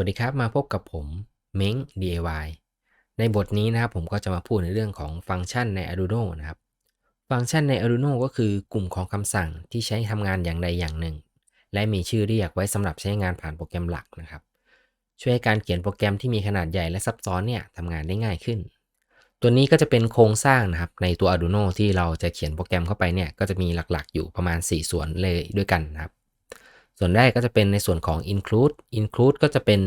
วัสดีครับมาพบกับผมเม้ง DIY ในบทนี้นะครับผมก็จะมาพูดในเรื่องของฟังก์ชันใน Arduino นะครับ ฟังก์ชันใน Arduino ก็คือกลุ่มของคำสั่งที่ใช้ทำงานอย่างใดอย่างหนึ่ง และมีชื่อเรียกไว้สำหรับใช้งานผ่านโปรแกรมหลักนะครับ ช่วยให้การเขียนโปรแกรมที่มีขนาดใหญ่และซับซ้อนเนี่ยทำงานได้ง่ายขึ้น ตัวนี้ก็จะเป็นโครงสร้างนะครับในตัว Arduino ที่เราจะเขียนโปรแกรมเข้าไปเนี่ยก็จะมีหลักๆ อยู่ประมาณ 4 ส่วนเลยด้วยกันนะครับ ส่วนแรกก็จะเป็นในส่วนของ include include ก็จะเป็น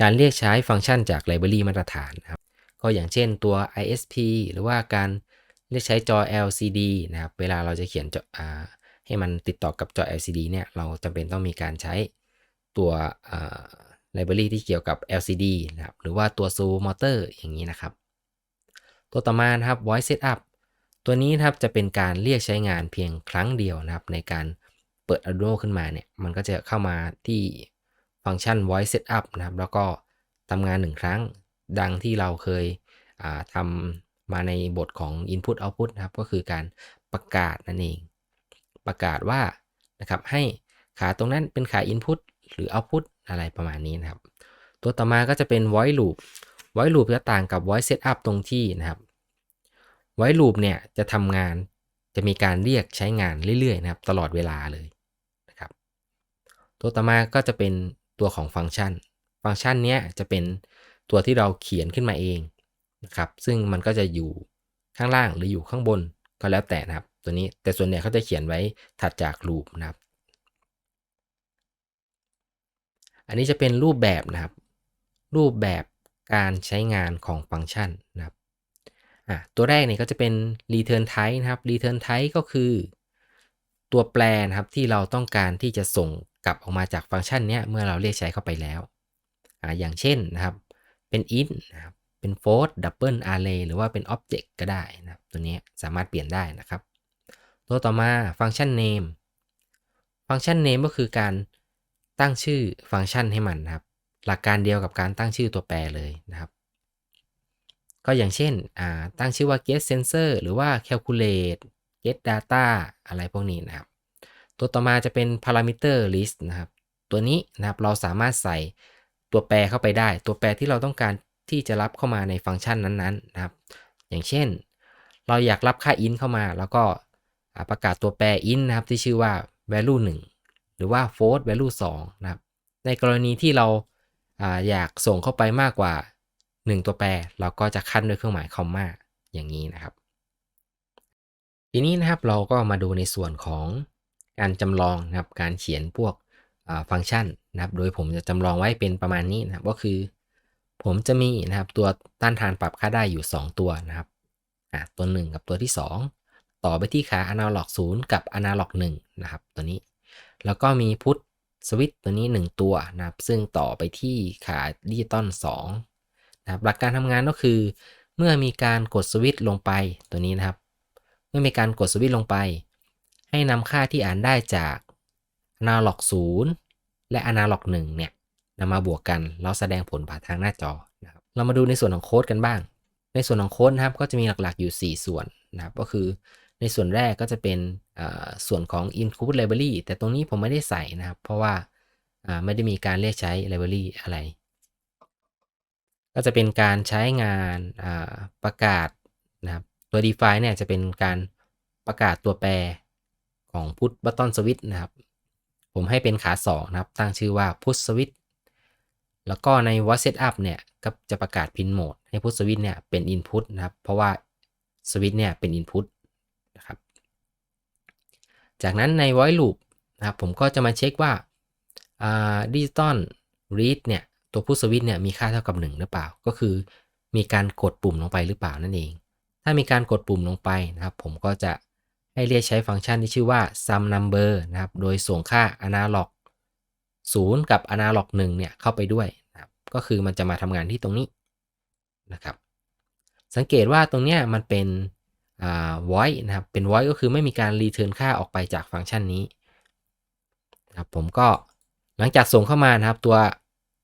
การเรียกใช้ฟังก์ชันจากไลบรารีมาตรฐานนะครับ ก็อย่างเช่นตัว ISP หรือว่าการเรียกใช้จอ LCD นะครับ เวลาเราจะเขียนจอให้มันติดต่อกับจอ LCD เนี่ย เราจำเป็นต้องมีการใช้ตัวไลบรารีที่เกี่ยวกับ LCD นะครับ หรือว่าตัว Zoo Motor อย่างนี้นะครับ ตัวต่อมานะครับ Voice Setup ตัวนี้นะครับจะเป็นการเรียกใช้งานเพียงครั้งเดียวนะครับ ในการ เปิด Arduino ขึ้นมาเนี่ย มันก็จะเข้ามาที่ฟังก์ชัน voice setup นะครับ แล้วก็ทำงานหนึ่งครั้งดังที่เราเคยทำมาในบทของ input output นะครับ ก็คือการประกาศนั่นเอง ประกาศว่านะครับให้ขาตรงนั้นเป็นขา input หรือ output อะไรประมาณนี้นะครับ ตัวต่อมาก็จะเป็น voice loop voice loop จะต่างกับ voice setup ตรงที่นะครับ voice loop เนี่ยจะทำงานจะมีการเรียกใช้งานเรื่อยๆนะครับ ตลอดเวลาเลย ตัวต่อมาก็จะเป็นตัวของฟังก์ชัน ฟังก์ชันนี้จะเป็นตัวที่เราเขียนขึ้นมาเองนะครับ ซึ่งมันก็จะอยู่ข้างล่างหรืออยู่ข้างบนก็แล้วแต่นะครับ ตัวนี้แต่ส่วนใหญ่เขาจะเขียนไว้ถัดจากลูปนะครับ อันนี้จะเป็นรูปแบบนะครับ รูปแบบการใช้งานของฟังก์ชันนะครับอะตัวแรกเนี่ยก็จะเป็น return type นะครับ return type ก็คือ ตัวแปรนะครับที่เราต้องการที่จะส่ง กลับออกมาจากฟังก์ชันนี้เมื่อเราเรียกใช้เข้าไปแล้วออย่างเช่นนะครับ เป็น int นะครับ เป็น float double array หรือว่าเป็น object ก็ได้นะครับ ตัวนี้สามารถเปลี่ยนได้นะครับ ตัวต่อมาฟังก์ชัน name ฟังก์ชัน name ก็คือการตั้งชื่อฟังก์ชันให้มันนะครับ หลักการเดียวกับการตั้งชื่อตัวแปรเลยนะครับ ก็อย่างเช่นตั้งชื่อว่า get sensor หรือว่า calculate get data อะไรพวกนี้นะครับ ตัวต่อมาจะเป็น parameter list นะครับ ตัวนี้นะครับเราสามารถใส่ตัวแปรเข้าไปได้ ตัวแปรที่เราต้องการที่จะรับเข้ามาในฟังก์ชันนั้นๆนะครับ อย่างเช่น เราอยากรับค่า int เข้ามา แล้วก็ประกาศตัวแปร int นะครับที่ชื่อว่า value 1 หรือว่า float value 2 นะครับ ในกรณีที่เราอยากส่งเข้าไปมากกว่า 1 ตัวแปร เราก็จะคั้นด้วยเครื่องหมายคอมมาอย่างนี้นะครับ ทีนี้นะครับเราก็มาดูในส่วนของ การจำลองนะครับการเขียนพวกฟังก์ชันนะครับ โดยผมจะจำลองไว้เป็นประมาณนี้นะครับก็คือ ผมจะมีนะครับตัวต้านทานปรับค่าได้อยู่ 2 ตัวนะครับอะตัว 1 กับตัวที่ 2 ต่อไปที่ขา analog 0กับ analog 1นะครับตัวนี้ แล้วก็มีพุทสวิตตัวนี้ 1 ตัวนะครับ ซึ่งต่อไปที่ขาดิจิตอล2นะครับหลักการทำงานก็คือ เมื่อมีการกดสวิตลงไปตัวนี้นะครับ เมื่อมีการกดสวิตลงไป ให้นำค่าที่อ่านได้จาก analog 0 และ analog 1เนี่ยนำมาบวกกันแล้วแสดงผลผ่านทางหน้าจอนะครับเรามาดูในส่วนของโค้ดกันบ้าง ในส่วนของโค้ดนะครับก็จะมีหลักๆอยู่ 4 ส่วนนะครับก็คือในส่วนแรกก็จะเป็นส่วนของ include library แต่ตรงนี้ผมไม่ได้ใส่นะครับ เพราะว่าไม่ได้มีการเรียกใช้ library อะไร ก็จะเป็นการใช้งานประกาศนะครับตัว define เนี่ยจะเป็นการประกาศตัวแปร ของ put button switch นะครับ ผมให้เป็นขา2นะครับ ตั้งชื่อว่า put switch แล้วก็ใน watch setup เนี่ยก็จะประกาศ pin mode ให้ put switch เนี่ยเป็น input นะครับ เพราะว่า switch เนี่ยเป็น input นะครับ จากนั้นใน void loop นะครับผมก็จะมาเช็คว่า digital read เนี่ยตัว put switch เนี่ยมีค่าเท่ากับ 1 หรือเปล่า ก็คือมีการกดปุ่มลงไปหรือเปล่านั่นเอง ถ้ามีการกดปุ่มลงไปนะครับ ผมก็จะ ให้เรียกใช้ฟังก์ชันที่ชื่อว่า sum number นะครับ โดยส่งค่า analog 0 กับ analog 1เนี่ยเข้าไปด้วยนะครับ ก็คือมันจะมาทำงานที่ตรงนี้นะครับ สังเกตว่าตรงเนี้ยมันเป็น void นะครับ เป็น void ก็คือไม่มีการ return ค่าออกไปจากฟังก์ชันนี้นะครับผมก็หลังจากส่งเข้ามานะครับตัว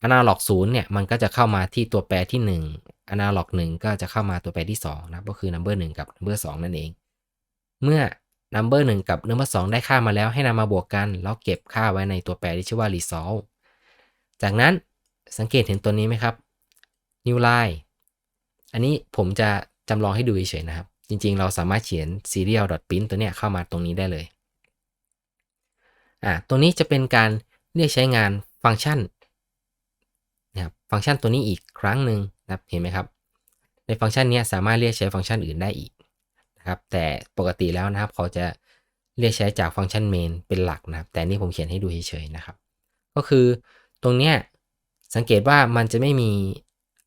analog 0เนี่ยมันก็จะเข้ามาที่ตัวแปรที่ 1 analog 1 ก็จะเข้ามาตัวแปรที่2นะครับก็คือ number 1 กับ number 2 นั่นเอง เมื่อ number 1 กับ number 2 ได้ค่ามาแล้วให้นำมาบวกกัน แล้วเก็บค่าไว้ในตัวแปรที่ชื่อว่า resolve จากนั้นสังเกตเห็นตัวนี้ไหมครับ new line อันนี้ผมจะจำลองให้ดูเฉยๆนะครับ จริงๆ เราสามารถเขียน serial.print ตัวเนี้ยเข้ามาตรงนี้ได้เลยอ่าตรงนี้จะเป็นการเรียกใช้งานฟังก์ชันนะครับฟังก์ชันตัวนี้อีกครั้งหนึ่งนะครับเห็นไหมครับ ในฟังก์ชันนี้สามารถเรียกใช้ฟังก์ชันอื่นได้อีก นะครับ แต่ปกติแล้วนะครับเขาจะเรียกใช้จากฟังก์ชัน main เป็นหลักนะครับ แต่นี่ผมเขียนให้ดูเฉยๆนะครับ ก็คือตรงเนี้ยสังเกตว่ามันจะไม่มี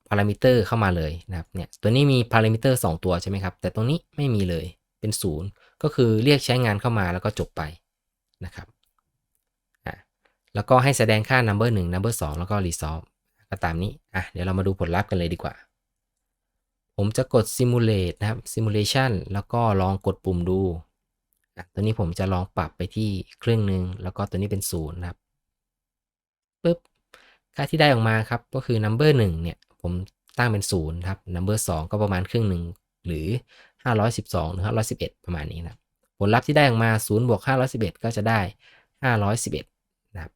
พารามิเตอร์เข้ามาเลยนะครับเนี่ยตัวนี้มีพารามิเตอร์2ตัวใช่ไหมครับ แต่ตรงนี้ไม่มีเลยเป็นศูนย์ก็คือเรียกใช้งานเข้ามาแล้วก็จบไปนะครับอะแล้วก็ให้แสดงค่า number 1 number 2 แล้วก็ resolve ก็ตามนี้อะเดี๋ยวเรามาดูผลลัพธ์กันเลยดีกว่า ผมจะกด simulate นะครับ simulation แล้วก็ลองกดปุ่มดูอะตัวนี้ผมจะลองปรับไปที่ครึ่งหนึ่งแล้วก็ตัวนี้เป็นศูนย์นะครับปึ๊บค่าที่ได้ออกมาครับก็คือ number 1เนี่ยผมตั้งเป็น0ครับ number 2 ก็ประมาณครึ่งหนึ่งหรือ 512 หรือ 511 ประมาณนี้นะผลลัพธ์ที่ได้ออกมา0บวก511 ก็จะได้ 511 นะครับ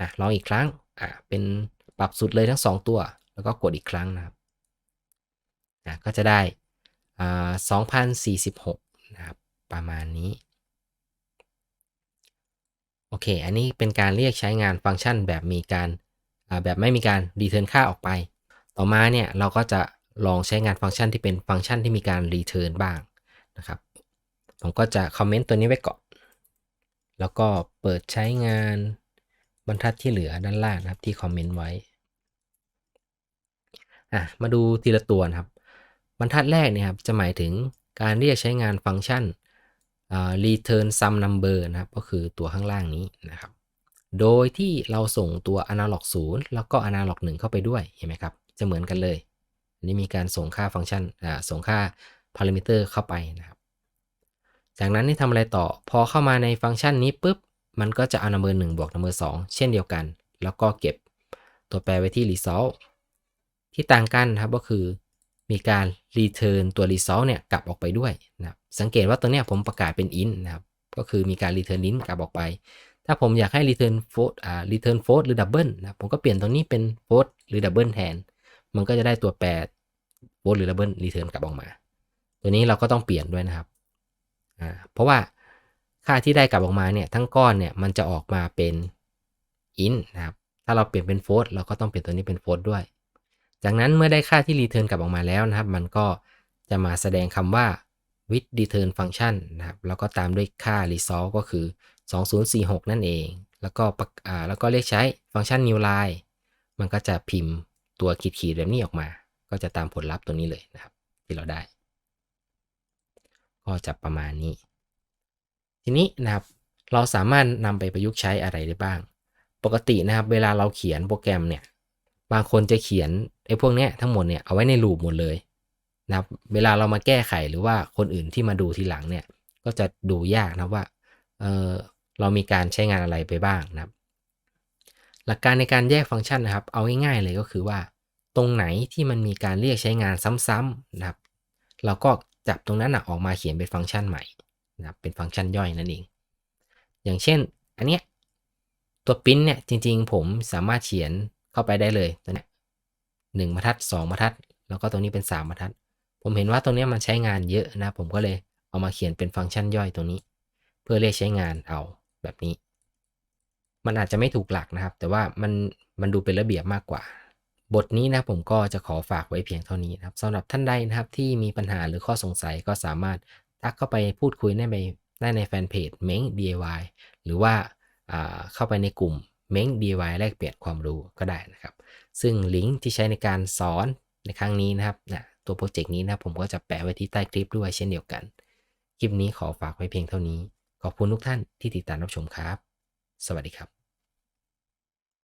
อะลองอีกครั้งอะเป็นปรับสุดเลยทั้ง 2 ตัว แล้วก็กดอีกครั้งนะครับ อะก็จะได้อ่า2,046นะครับประมาณนี้ โอเค อันนี้เป็นการเรียกใช้งานฟังก์ชันแบบมีการแบบไม่มีการรีเทิร์นค่าออกไป ต่อมาเนี่ยเราก็จะลองใช้งานฟังก์ชันที่เป็นฟังก์ชันที่มีการรีเทิร์นบ้างนะครับ ผมก็จะคอมเมนต์ตัวนี้ไว้ก่อน แล้วก็เปิดใช้งานบรรทัดที่เหลือด้านล่างนะครับที่คอมเมนต์ไว้ อะ มาดูทีละตัวนะครับ บรรทัดแรกเนี่ยครับจะหมายถึงการเรียกใช้งานฟังก์ชัน return sum number นะครับ ก็คือตัวข้างล่างนี้นะครับ โดยที่เราส่งตัว analog 0 แล้วก็ analog 1 เข้าไปด้วยเห็นไหมครับ จะเหมือนกันเลยนนี้มีการส่งค่าฟังก์ชันส่งค่า parameter เข้าไปนะครับ จากนั้นนี่ทำอะไรต่อ พอเข้ามาในฟังก์ชันนี้ปุ๊บ มันก็จะเอา number 1บวก number 2 เช่นเดียวกัน แล้วก็เก็บตัวแปรไว้ที่ result ที่ต่างกันนะครับก็คือ มีการ return ตัว result เนี่ยกลับออกไปด้วยนะครับสังเกตว่าตัวเนี้ยผมประกาศเป็น int นะครับก็คือมีการ return int กลับออกไป ถ้าผมอยากให้ return float อ่า return float หรือ double นะผมก็เปลี่ยนตรงนี้เป็น float หรือ double แทน มันก็จะได้ตัวแปร float หรือ double return กลับออกมา ตัวนี้เราก็ต้องเปลี่ยนด้วยนะครับอ่าเพราะว่าค่าที่ได้กลับออกมาเนี่ยทั้งก้อนเนี่ยมันจะออกมาเป็น int นะครับถ้าเราเปลี่ยนเป็น float เราก็ต้องเปลี่ยนตัวนี้เป็น float ด้วย จากนั้นเมื่อได้ค่าที่ return กลับออกมาแล้วนะครับ มันก็จะมาแสดงคำว่า with return function นะครับ แล้วก็ตามด้วยค่า result ก็คือ 2046 นั่นเอง แล้วก็อ่าแล้วก็เรียกใช้ฟังก์ชัน new line มันก็จะพิมพ์ตัวขีดๆแบบนี้ออกมา ก็จะตามผลลัพธ์ตัวนี้เลยนะครับ ที่เราได้ ก็จะประมาณนี้ ทีนี้นะครับ เราสามารถนำไปประยุกต์ใช้อะไรได้บ้าง ปกตินะครับ เวลาเราเขียนโปรแกรมเนี่ย บางคนจะเขียนไอ้พวกเนี้ยทั้งหมดเนี่ยเอาไว้ในลูปหมดเลยนะครับเวลาเรามาแก้ไขหรือว่าคนอื่นที่มาดูทีหลังเนี่ยก็จะดูยากนะว่าเออเรามีการใช้งานอะไรไปบ้างนะครับ หลักการในการแยกฟังก์ชันนะครับ เอาง่ายๆเลยก็คือว่า ตรงไหนที่มันมีการเรียกใช้งานซ้ำๆนะครับ เราก็จับตรงนั้นออกมาเขียนเป็นฟังก์ชันใหม่นะครับเป็นฟังก์ชันย่อยนั่นเอง อย่างเช่น อันเนี้ยตัวปริ้นเนี่ยจริงๆ ผมสามารถเขียน เข้าไปได้เลยตัวนี้หนึ่งบรรทัดสองบรรทัด แล้วก็ตรงนี้เป็นสามบรรทัด ผมเห็นว่าตรงนี้มันใช้งานเยอะนะ ผมก็เลยเอามาเขียนเป็นฟังก์ชันย่อยตรงนี้ เพื่อเรียกใช้งานเอาแบบนี้ มันอาจจะไม่ถูกหลักนะครับ แต่ว่ามันมันดูเป็นระเบียบมากกว่า บทนี้นะผมก็จะขอฝากไว้เพียงเท่านี้นะครับสำหรับท่านใดนะครับที่มีปัญหาหรือข้อสงสัยก็สามารถทักเข้าไปพูดคุยได้ในได้ในแฟนเพจเม้ง DIY หรือว่าเข้าไปในกลุ่ม เม้ง DIY แลกเปลี่ยนความรู้ก็ได้นะครับ ซึ่งลิงก์ที่ใช้ในการสอนในครั้งนี้นะครับนะตัวโปรเจกต์นี้นะผมก็จะแปะไว้ที่ใต้คลิปด้วยเช่นเดียวกัน คลิปนี้ขอฝากไว้เพียงเท่านี้ ขอบคุณทุกท่านที่ติดตามรับชมครับ สวัสดีครับ